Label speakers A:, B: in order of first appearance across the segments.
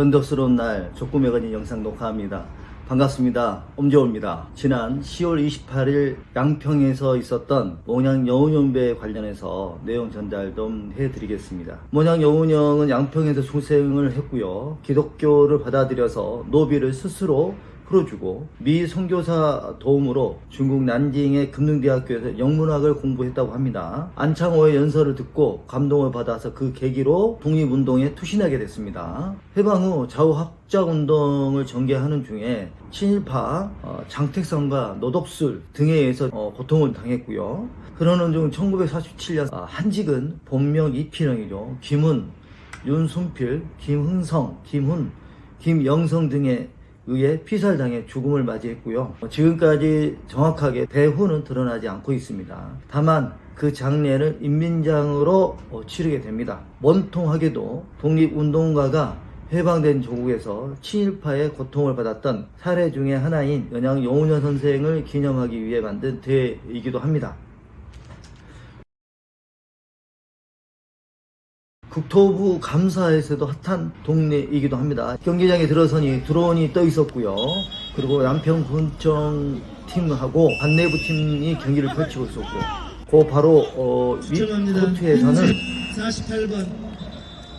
A: 변덕스러운 날 족구매 거진 영상 녹화합니다. 반갑습니다. 엄재호입니다. 지난 10월 28일 양평에서 있었던 모냥 여운영배 관련해서 내용 전달 좀 해드리겠습니다. 모냥 여운영은 양평에서 출생을 했고요. 기독교를 받아들여서 노비를 스스로 풀어주고 미 선교사 도움으로 중국 난징의 금능대학교에서 영문학을 공부했다고 합니다. 안창호의 연설을 듣고 감동을 받아서 그 계기로 독립운동에 투신하게 됐습니다. 해방 후 좌우 학자 운동을 전개하는 중에 친일파, 어, 장택성과 노덕술 등에 의해서 어, 고통을 당했고요. 그러는 중 1947년 어, 한직은 본명 이필영이죠. 김훈, 윤순필, 김흥성, 김훈, 김영성 등의 의해 피살당해 죽음을 맞이했고요. 지금까지 정확하게 배후는 드러나지 않고 있습니다. 다만 그 장례를 인민장으로 어, 치르게 됩니다. 원통하게도 독립운동가가 해방된 조국에서 친일파의 고통을 받았던 사례 중에 하나인 연양 용훈현 선생을 기념하기 위해 만든 대회이기도 합니다. 국토부 감사에서도 핫한 동네이기도 합니다. 경기장에 들어서니 드론이 떠 있었고요. 그리고 남평군청 팀하고 반내부 팀이 경기를 펼치고 있었고, 그 바로 어, 윗
B: 추첨합니다.
A: 코트에서는
B: 흰색 48번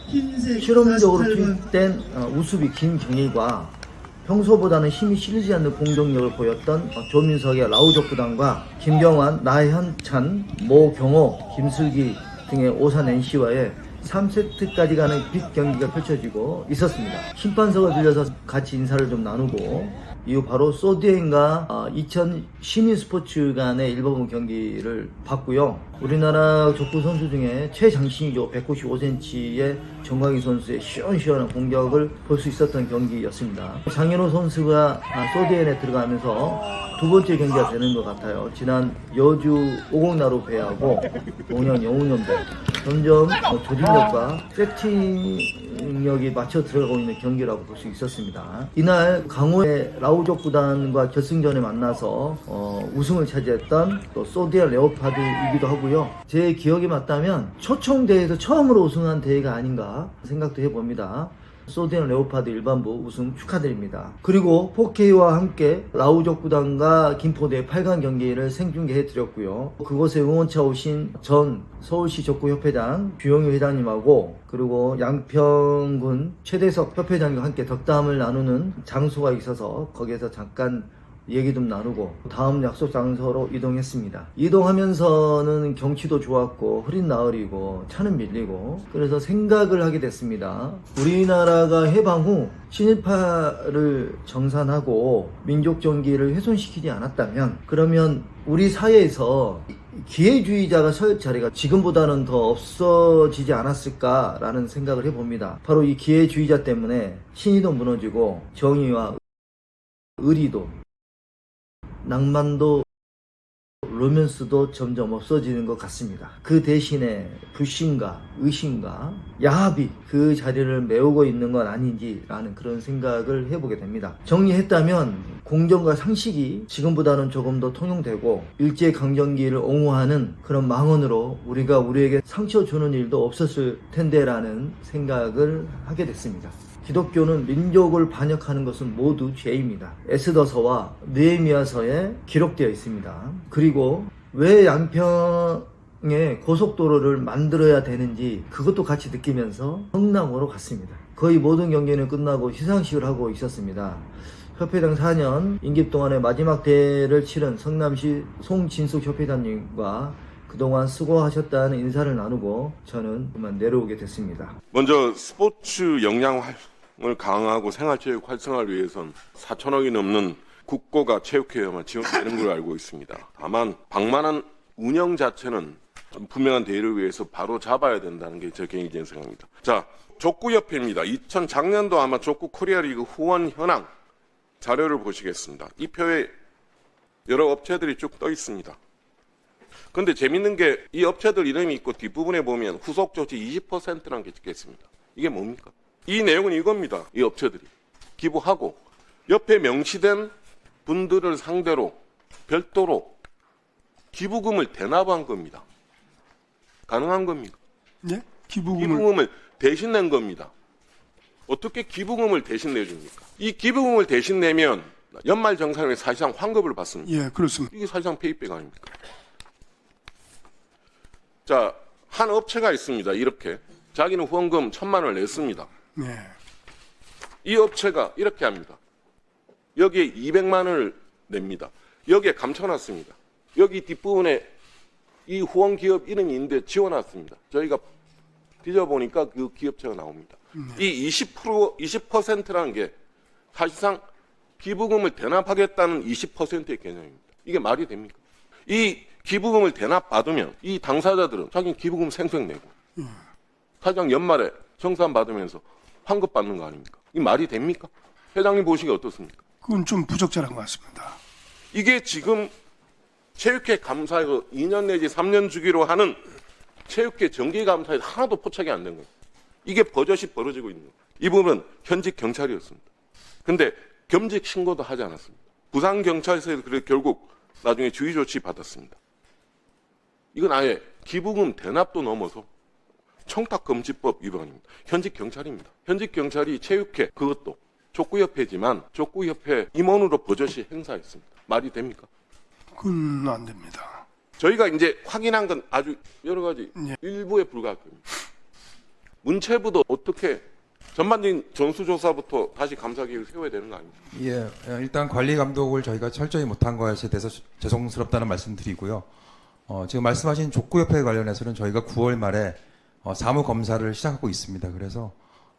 B: 흰색
A: 실험적으로
B: 48번
A: 투입된 어, 우수비 김경일과 평소보다는 힘이 실리지 않는 공격력을 보였던 어, 조민석의 라우적 부단과 김경환, 나현찬, 모경호, 김슬기 등의 오산 NC와의 3세트까지 가는 빅 경기가 펼쳐지고 있었습니다. 심판석을 빌려서 같이 인사를 좀 나누고 이후 바로 소디엔과 어, 이천 시민 스포츠 간의 일본 경기를 봤고요. 우리나라 족구 선수 중에 최장신이죠. 195cm의 정광희 선수의 시원시원한 공격을 볼 수 있었던 경기였습니다. 장현호 선수가 아, 소디엔에 들어가면서 두 번째 경기가 되는 것 같아요. 지난 여주 오공나루 배하고 용현 영웅연배 점점 어, 조직력과 세팅 력이 맞춰 들어가고 있는 경기라고 볼 수 있었습니다. 이날 강호의 라우족 구단과 결승전에 만나서 어, 우승을 차지했던 또 소디아 레오파드이기도 하고요. 제 기억이 맞다면 초청대회에서 처음으로 우승한 대회가 아닌가 생각도 해봅니다. 소디언 레오파드 일반부 우승 축하드립니다. 그리고 4K와 함께 라우족 구단과 김포대 8강 경기를 생중계해 드렸고요. 그곳에 응원차 오신 전 서울시 족구협회장 주영유 회장님하고 그리고 양평군 최대석 협회장과 함께 덕담을 나누는 장소가 있어서 거기에서 잠깐 얘기 좀 나누고 다음 약속 장소로 이동했습니다. 이동하면서는 경치도 좋았고 흐린 나흘이고 차는 밀리고 그래서 생각을 하게 됐습니다. 우리나라가 해방 후 친일파를 정산하고 민족 정기를 훼손시키지 않았다면 그러면 우리 사회에서 기회주의자가 설 자리가 지금보다는 더 없어지지 않았을까라는 생각을 해봅니다. 바로 이 기회주의자 때문에 신의도 무너지고 정의와 의리도 낭만도 로맨스도 점점 없어지는 것 같습니다. 그 대신에 불신과 의심과 야합이 그 자리를 메우고 있는 건 아닌지라는 그런 생각을 해보게 됩니다. 정리했다면 공정과 상식이 지금보다는 조금 더 통용되고 일제강점기를 옹호하는 그런 망언으로 우리가 우리에게 상처 주는 일도 없었을 텐데라는 생각을 하게 됐습니다. 기독교는 민족을 반역하는 것은 모두 죄입니다. 에스더서와 느헤미야서에 기록되어 있습니다. 그리고 왜 양평에 고속도로를 만들어야 되는지 그것도 같이 느끼면서 성남으로 갔습니다. 거의 모든 경기는 끝나고 시상식을 하고 있었습니다. 협회장 4년 임기 동안의 마지막 대회를 치른 성남시 송진숙 협회장님과 그동안 수고하셨다는 인사를 나누고 저는 그만 내려오게 됐습니다.
C: 먼저 스포츠 역량 을 강화하고 생활체육 활성화를 위해선 4천억이 넘는 국고가 체육회에만 지원되는 걸로 알고 있습니다. 다만 방만한 운영 자체는 좀 분명한 대의를 위해서 바로 잡아야 된다는 게 제 개인적인 생각입니다. 자, 족구협회입니다. 2000 작년도 아마 족구 코리아리그 후원 현황 자료를 보시겠습니다. 이 표에 여러 업체들이 쭉 떠 있습니다. 근데 재밌는 게 이 업체들 이름이 있고 뒷부분에 보면 후속 조치 20%라는 게 적혀 있습니다. 이게 뭡니까? 이 내용은 이겁니다. 이 업체들이 기부하고 옆에 명시된 분들을 상대로 별도로 기부금을 대납한 겁니다. 가능한 겁니까?
D: 예? 기부금을
C: 기부금을 대신 낸 겁니다. 어떻게 기부금을 대신 내줍니까? 이 기부금을 대신 내면 연말 정산에 사실상 환급을 받습니다.
D: 예, 그렇습니다.
C: 이게 사실상 페이백 아닙니까? 자, 한 업체가 있습니다. 이렇게 자기는 후원금 천만 원을 냈습니다.
D: 예.
C: 이 업체가 이렇게 합니다. 여기에 200만 원을 냅니다. 여기에 감춰놨습니다. 여기 뒷부분에 이 후원 기업 이름이 있는데 지워놨습니다. 저희가 뒤져보니까 그 기업체가 나옵니다. 이20% 20%라는 게 사실상 기부금을 대납하겠다는 20%의 개념입니다. 이게 말이 됩니까? 이 기부금을 대납받으면 이 당사자들은 자기 기부금 생생 내고 사장 연말에 정산 받으면서 환급 받는 거 아닙니까? 이 말이 됩니까? 회장님 보시기에 어떻습니까?
D: 그건 좀 부적절한 것 같습니다.
C: 이게 지금 체육회 감사에서 2년 내지 3년 주기로 하는 체육회 정기 감사에 하나도 포착이 안 된 거예요. 이게 버젓이 벌어지고 있는 거예요. 이 부분은 현직 경찰이었습니다. 근데 겸직 신고도 하지 않았습니다. 부산 경찰서에서 그래 결국 나중에 주의 조치 받았습니다. 이건 아예 기부금 대납도 넘어서 청탁금지법 위반입니다. 현직 경찰입니다. 현직 경찰이 체육회 그것도 족구협회지만 족구협회 임원으로 버젓이 행사했습니다. 말이 됩니까?
D: 그건 안 됩니다.
C: 저희가 이제 확인한 건 아주 여러 가지
D: 예.
C: 일부에 불과할 겁니다. 문체부도 어떻게 전반적인 전수조사부터 다시 감사 계획을 세워야 되는 거 아닙니까?
E: 예, 어, 일단 관리 감독을 저희가 철저히 못한 것에 대해서 죄송스럽다는 말씀드리고요. 어, 지금 말씀하신 족구협회 관련해서는 저희가 9월 말에 어, 사무 검사를 시작하고 있습니다. 그래서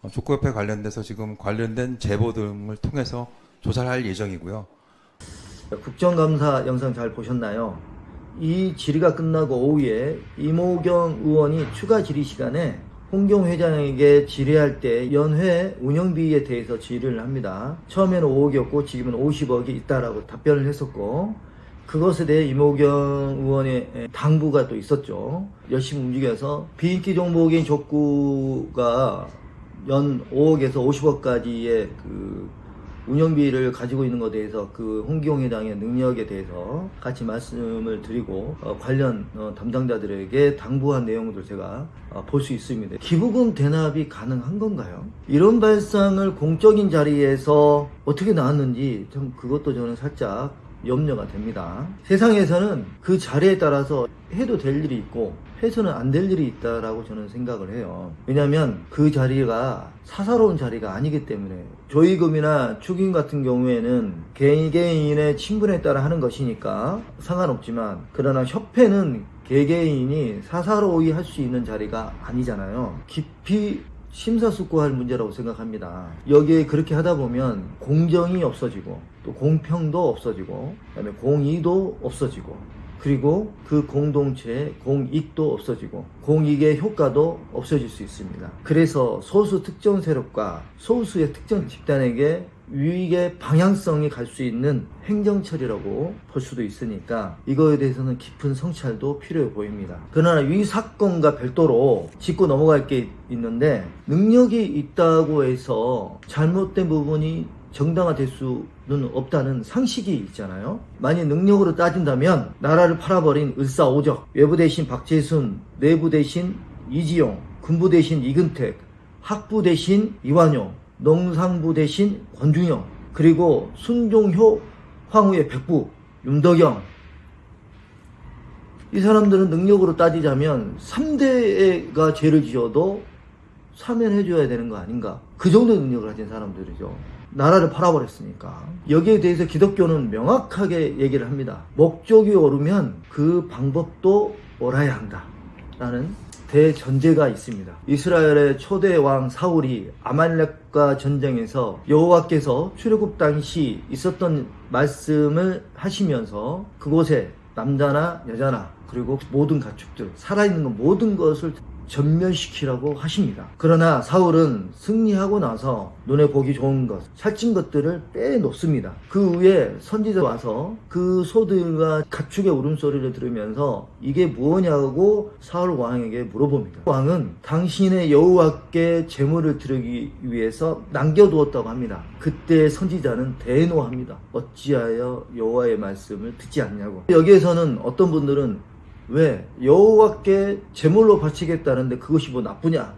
E: 어, 족구협회 관련돼서 지금 관련된 제보 등을 통해서 조사를 할 예정이고요.
A: 국정감사 영상 잘 보셨나요? 이 질의가 끝나고 오후에 이모경 의원이 추가 질의 시간에 홍경 회장에게 질의할 때 연회 운영비에 대해서 질의를 합니다. 처음에는 5억이었고 지금은 50억이 있다라고 답변을 했었고 그것에 대해 이모경 의원의 당부가 또 있었죠. 열심히 움직여서 비인기 정보개인 족구가 연 5억에서 50억까지의 그 운영비를 가지고 있는 것에 대해서 그 홍기용 회장의 능력에 대해서 같이 말씀을 드리고 어, 관련 어, 담당자들에게 당부한 내용들 제가 어, 볼수 있습니다. 기부금 대납이 가능한 건가요? 이런 발상을 공적인 자리에서 어떻게 나왔는지 참 그것도 저는 살짝 염려가 됩니다. 세상에서는 그 자리에 따라서 해도 될 일이 있고 해서는 안 될 일이 있다라고 저는 생각을 해요. 왜냐하면 그 자리가 사사로운 자리가 아니기 때문에 조의금이나 축인 같은 경우에는 개인 개인의 친분에 따라 하는 것이니까 상관없지만 그러나 협회는 개개인이 사사로이 할 수 있는 자리가 아니잖아요. 깊이 심사숙고할 문제라고 생각합니다. 여기에 그렇게 하다 보면 공정이 없어지고 또 공평도 없어지고 그다음에 공의도 없어지고 그리고 그 공동체의 공익도 없어지고 공익의 효과도 없어질 수 있습니다. 그래서 소수 특정 세력과 소수의 특정 집단에게 유익의 방향성이 갈 수 있는 행정처리라고 볼 수도 있으니까 이거에 대해서는 깊은 성찰도 필요해 보입니다. 그러나 이 사건과 별도로 짚고 넘어갈 게 있는데 능력이 있다고 해서 잘못된 부분이 정당화될 수는 없다는 상식이 있잖아요. 만약 능력으로 따진다면 나라를 팔아버린 을사오적, 외부 대신 박재순, 내부 대신 이지용, 군부 대신 이근택, 학부 대신 이완용, 농상부 대신 권중영, 그리고 순종효 황후의 백부 윤덕영. 이 사람들은 능력으로 따지자면 3대가 죄를 지어도 사면해줘야 되는 거 아닌가. 그 정도 능력을 가진 사람들이죠. 나라를 팔아버렸으니까. 여기에 대해서 기독교는 명확하게 얘기를 합니다. 목적이 오르면 그 방법도 옳아야 한다. 라는 대전제가 있습니다. 이스라엘의 초대 왕 사울이 아말렉과 전쟁에서 여호와께서 출애굽 당시 있었던 말씀을 하시면서 그곳에 남자나 여자나 그리고 모든 가축들 살아있는 것 모든 것을 전멸시키라고 하십니다. 그러나 사울은 승리하고 나서 눈에 보기 좋은 것, 살찐 것들을 빼놓습니다. 그 후에 선지자 와서 그 소들과 가축의 울음소리를 들으면서 이게 무엇냐고 사울 왕에게 물어봅니다. 왕은 당신의 여호와께 제물을 드리기 위해서 남겨두었다고 합니다. 그때 선지자는 대노합니다. 어찌하여 여호와의 말씀을 듣지 않냐고. 여기에서는 어떤 분들은 왜 여호와께 제물로 바치겠다는데 그것이 뭐 나쁘냐?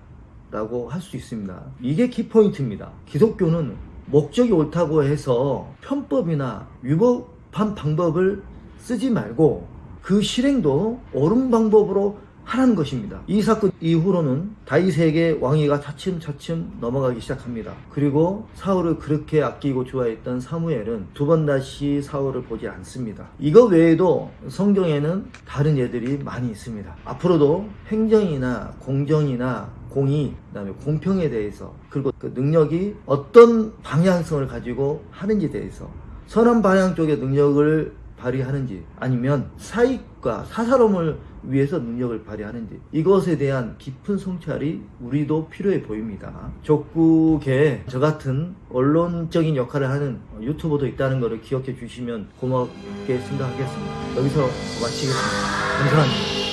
A: 라고 할 수 있습니다. 이게 키포인트입니다. 기독교는 목적이 옳다고 해서 편법이나 위법한 방법을 쓰지 말고 그 실행도 옳은 방법으로 하라는 것입니다. 이 사건 이후로는 다윗에게 왕위가 차츰차츰 넘어가기 시작합니다. 그리고 사울을 그렇게 아끼고 좋아했던 사무엘은 두 번 다시 사울을 보지 않습니다. 이거 외에도 성경에는 다른 예들이 많이 있습니다. 앞으로도 행정이나 공정이나 공의, 그다음에 공평에 대해서 그리고 그 능력이 어떤 방향성을 가지고 하는지에 대해서 선한 방향 쪽의 능력을 발휘하는지 아니면 사익 과 사사로움을 위해서 능력을 발휘하는지 이것에 대한 깊은 성찰이 우리도 필요해 보입니다. 족국에 저 같은 언론적인 역할을 하는 유튜버도 있다는 것을 기억해 주시면 고맙게 생각하겠습니다. 여기서 마치겠습니다. 감사합니다.